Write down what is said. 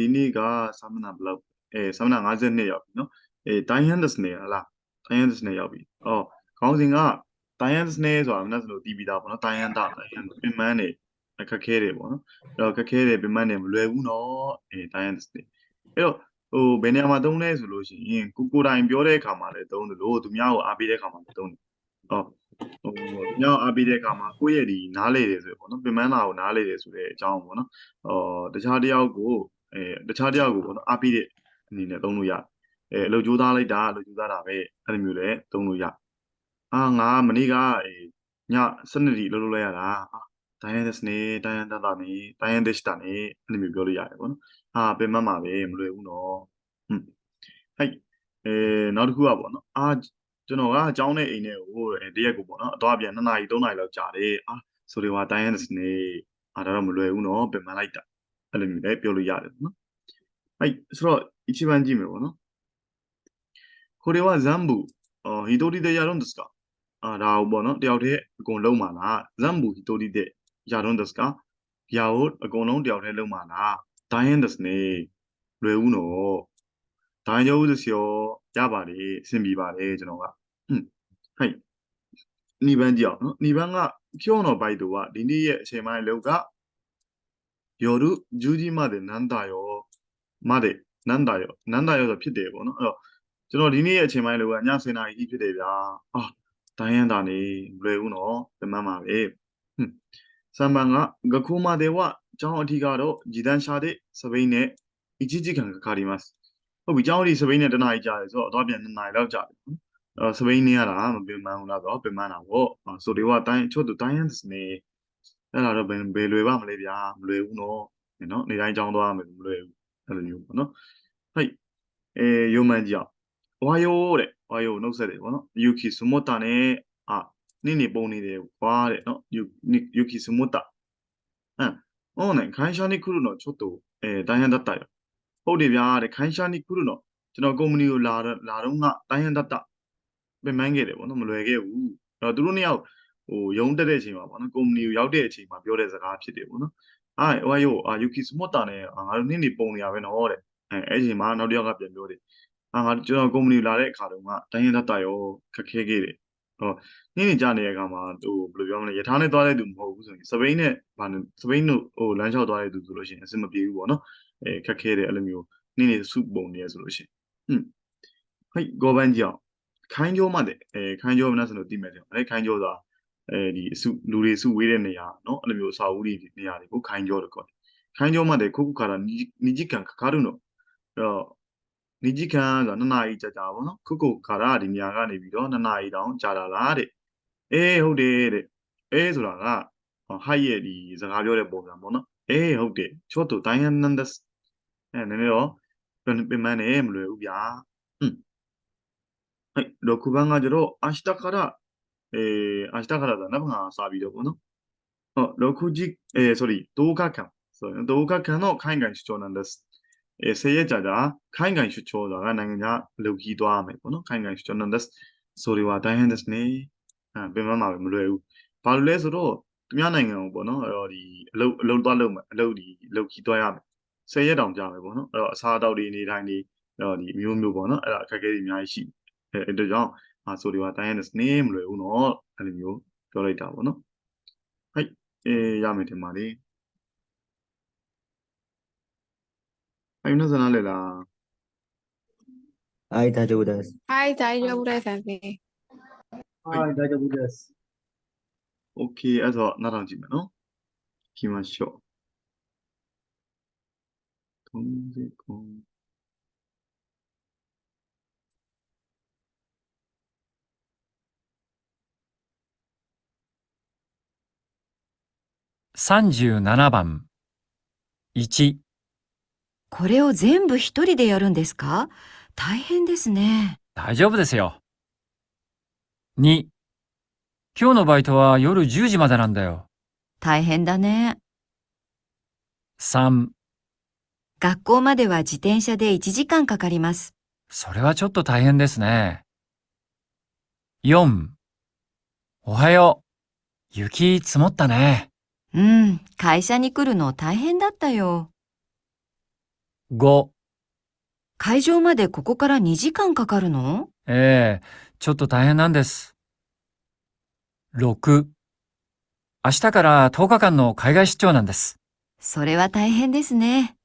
ဒီနေ့ကစာမျက်နှာဘယ်လောက်အဲစာမျက်နှာ52ရောက်ပြီနော်အဲတိုင်းဟန်ဒစ်နေဟလားတိုင်းဟန်ဒစ်နေရောက်ပြီအော်ခေါင်းစဉ်ကတိုင်းဟန်ဒစ်နေဆိုတာမနက်စလို့တီးပြီးသားပေါ့နော်တိုင်းဟန်တာတိုင်းဟန်ပင်မန်းနေအခက်ခဲတယ်ပေါ့နော်အဲ့တော့ခက်ခဲတယ်ပင်မန်းနေမလွယ်ဘူးနော်အဲတိုင်းဟန်ဒစ်နေအဲ့တော့ဟိုဘယ်နေရာမှာသုံးလဲဆိုလို့ရှိရင်ကိုကိုတိုင်ပြောတဲ့အခါမှာလည်းသုံးတယ်လို့သူများကိုအားပေးတဲ့အခါမှာလည်းသုံးတယ်အော်ဟိုသူများကိုအားပေးတဲ့အခါမှာကိုယ့်ရဲ့ဒီနားလေတယ်ဆိုရပေါ့နော်ပင်မန်းတာကိုနားလေတယ်ဆိုတဲ့အကြောင်းပေါ့နော်အော်တခြားတစ်ယောက်ကို အဲတခြားတစ်ယောက်ကိုပေါ့နော်အားပေးတဲ့အနေနဲ့သုံးလို့ရတယ်အဲအလုပ်ကြိုးစားလိုက်တာအလုပ်ကြိုးစားတာပဲအဲ့လိုမျိုးလည်းသုံးလို့ရအာငါမနေ့ကအေးည7နှစ်ဒီလုပ်လို့လိုက်ရတာအာတိုင်းရတဲ့စနေတိုင်းရတဲ့တာနေတိုင်းရတဲ့စတာနေအဲ့လိုမျိုးပြောလို့ရတယ်ပေါ့နော်ဟာပင်မမှာပဲမလွယ်ဘူးနော်ဟွန်းဟဲ့အဲနောက်တစ်ခုကပေါ့နော်အာကျွန်တော်ကအကြောင်းနဲ့အိမ်နဲ့ကိုအဲတရက်ကိုပေါ့နော်အသွားပြန်2နာရီ3နာရီလောက်ကြာတယ်အာဆိုတွေว่าတိုင်းရတဲ့စနေအာဒါတော့မလွယ်ဘူးနော်ပင်မလိုက်တာ အဲ့လိုမျိုးလည်းပြောလို့ရတယ်ပေါ့နော်はい、それは一番地名はな。これは全部、あ一人でやるんですかあ、ラオボの、တယောက်တည်းအကုန်လုံးမှာလား全部一人でやるんですかいやをအကုန်လုံးတယောက်တည်းလုံးမှာလား大変ですね。လွယ်ဦးနော်。大丈夫ですよ。ရပါတယ်အဆင်ပြေပါတယ်ကျွန်တော်က။ဟွန်း။はい。2番ကြည့်အောင်နော်2番က今日のバイトはဒီနေ့ရဲ့အချိန်ပိုင်းလောက်က 夜10時までなんだよမတဲ့နန္ဒာရောနန္ဒာရောဆိုဖြစ်တယ်ပေါ့နော်အဲ့တော့ကျွန်တော်ဒီနေ့ရဲ့အချိန်ပိုင်းလောကည7:00နာရီဖြစ်တယ်ဗျာအာတိုင်းရန်တာနေမလွယ်ဘူးနော်ပြမမှာပဲဟွန်းစံပန်ကဂခုမတဲ့ဝကျောင်းအထီကတော့ဂျီတန်ရှာတဲ့စပိန်နဲ့အကြီးကြီးခံခါရီမတ်ဟုတ်ပြီကျောင်းအထီစပိန်နဲ့တနားရီကြာတယ်ဆိုတော့အတော့ပြန်2နာရီလောက်ကြာတယ်နော်အဲ့တော့စပိန်နဲ့ရတာမပင်မန်းဘူးလားဆိုတော့ပင်မန်းတာပေါ့ဆိုဒီဝတိုင်းချို့တူတိုင်းရန်နေ အဲ့ဒါတော့ဘယ်ဘယ်လွယ်ပါမလဲဗျာမလွယ်ဘူးနော်နော်နေတိုင်းကြောင်းသွားမယ်မလွယ်ဘူးအဲ့လိုမျိုးပေါ့နော်ဟိတ်အဲယုံမှန်ကြအောင်ဝါယိုတဲ့ဝါယိုနှုတ်ဆက်တယ်ပေါ့နော်ယူကီဆူမွတ်တာနဲ့အာနိနေပုံနေတယ်ကွာတဲ့နော်ယူယူကီဆူမွတ်တာအမ်အော်နိုင်ခိုင်းရှာနိခုရုနော်ချွတ်တူအဲတိုင်းဟန်တတ်တာဟုတ်တယ်ဗျာတဲ့ခိုင်းရှာနိခုရုနော်ကျွန်တော်ကုမ္ပဏီကိုလာလာတော့ငါတိုင်းဟန်တတ်တာပြန်မှန်းခဲ့တယ်ပေါ့နော်မလွယ်ခဲ့ဘူးအဲ့တော့သူတို့နှစ်ယောက် ဟိုရုံးတက်တဲ့အချိန်မှာပေါ့နော်ကုမ္ပဏီကိုရောက်တဲ့အချိန်မှာပြောတဲ့စကားဖြစ်တယ်ပေါ့နော်အာဟိုအယောအာယူကီစမွတ်တာနဲ့ငါတို့နေ့နေပုံနေရပဲနော်တဲ့အဲအဲ့ဒီမှာနောက်တစ်ယောက်ကပြန်ပြောတယ်အာငါကျွန်တော်ကုမ္ပဏီလာတဲ့အခါတုန်းကတိုင်းရင်းသားတာရောခက်ခဲခဲ့တယ်ဟောနေ့နေကြနေတဲ့အခါမှာဟိုဘယ်လိုပြောမလဲရထားနဲ့သွားတဲ့သူမဟုတ်ဘူးဆိုရင်စပိန်နဲ့ဗာစပိန်တို့ဟိုလမ်းလျှောက်သွားတဲ့သူဆိုလို့ရှိရင်အဆင်မပြေဘူးပေါ့နော်အဲခက်ခဲတယ်အဲ့လိုမျိုးနေ့နေစုပုံနေရဆိုလို့ရှိရင်ဟွန်းဟိုဂောဘန်ကြောင့်ခိုင်းကြောမှတဲ့အဲခိုင်းကြောမနာဆိုလို့တိမဲ့တယ်အဲခိုင်းကြောဆိုတာ အဲဒီအစုလူတွေစုဝေးတဲ့နေရာเนาะအဲ့လိုမျိုးအစာအုပ်တွေနေရာတွေကိုခိုင်းကြောတယ်ကောခိုင်းကြောမှတဲ့ခုခုခါတာနိဂျီကန်ခါခါတုံတော့အဲ့တော့နိဂျီကန်ကနှစ်နာရီကြာကြာပေါ့နော်ခုခုခါတာဒီနေရာကနေပြီးတော့နှစ်နာရီတောင်ကြာတာလားတဲ့အေးဟုတ်တယ်တဲ့အေးဆိုတာကဟိုက်ရဲ့ဒီစကားပြောတဲ့ပုံစံပေါ့နော်အေးဟုတ်တယ်ချောတူဒိုင်ယန်နန်ဒက်စ်အဲနည်းနည်းတော့ပြန်မှန်းနေမလွယ်ဘူးဗျာဟွန်းဟဲ့လောကူဘန်ကကြတော့အရှတခါရ えー、明日からだな、まあ、サービスどこの。あ、6時、えー、ソリ、10日間。そうね、10日間の海外出張なんです。えー、せいやじゃだ、海外出張だが、何が、ロキドアメコの海外出張なんです。それは大変ですね。あ、ベママ無料。ဘာလို့လဲဆိုတော့သူများနိုင်ငံကိုပေါ့နော်အဲ့တော့ဒီအလုပ်အလုပ်သွားလုပ်မယ်အလုပ်ဒီလုပ်ကြီးသွားရမယ်ဆယ်ရက်တောင်ကြာမယ်ပေါ့နော်အဲ့တော့အစားအသောက်တွေနေတိုင်းနေအဲ့တော့ဒီအမျိုးမျိုးပေါ့နော်အဲ့ဒါအခက်အခဲတွေအများကြီးရှိအဲအဲ့ဒါကြောင့် あ、それは大変ですね。မလွယ်ဘူးနော်။အဲ့လိုမျိုးပြောလိုက်တာပေါ့နော်။はい。えー、ရမယ်တင်ပါလေ။はい、皆さんနားလည်လား はい、大丈夫です。はい、大丈夫です、先生。はい、大丈夫です。 ။ Okay အဲ့တော့နောက်တော့ကြည့်မယ်နော်။ကြည့်မရှော့။သုံးစကုံး 37番1これを全部一人でやるんですか？大変ですね。大丈夫ですよ。2今日のバイトは夜10時までなんだよ。大変だね。3学校までは自転車で1時間かかります。それはちょっと大変ですね。4おはよう。雪積もったね。うん、会社に来るの大変だったよ。5、会場までここから2時間かかるの？ええ、ちょっと大変なんです。6、明日から10日間の海外出張なんです。それは大変ですね。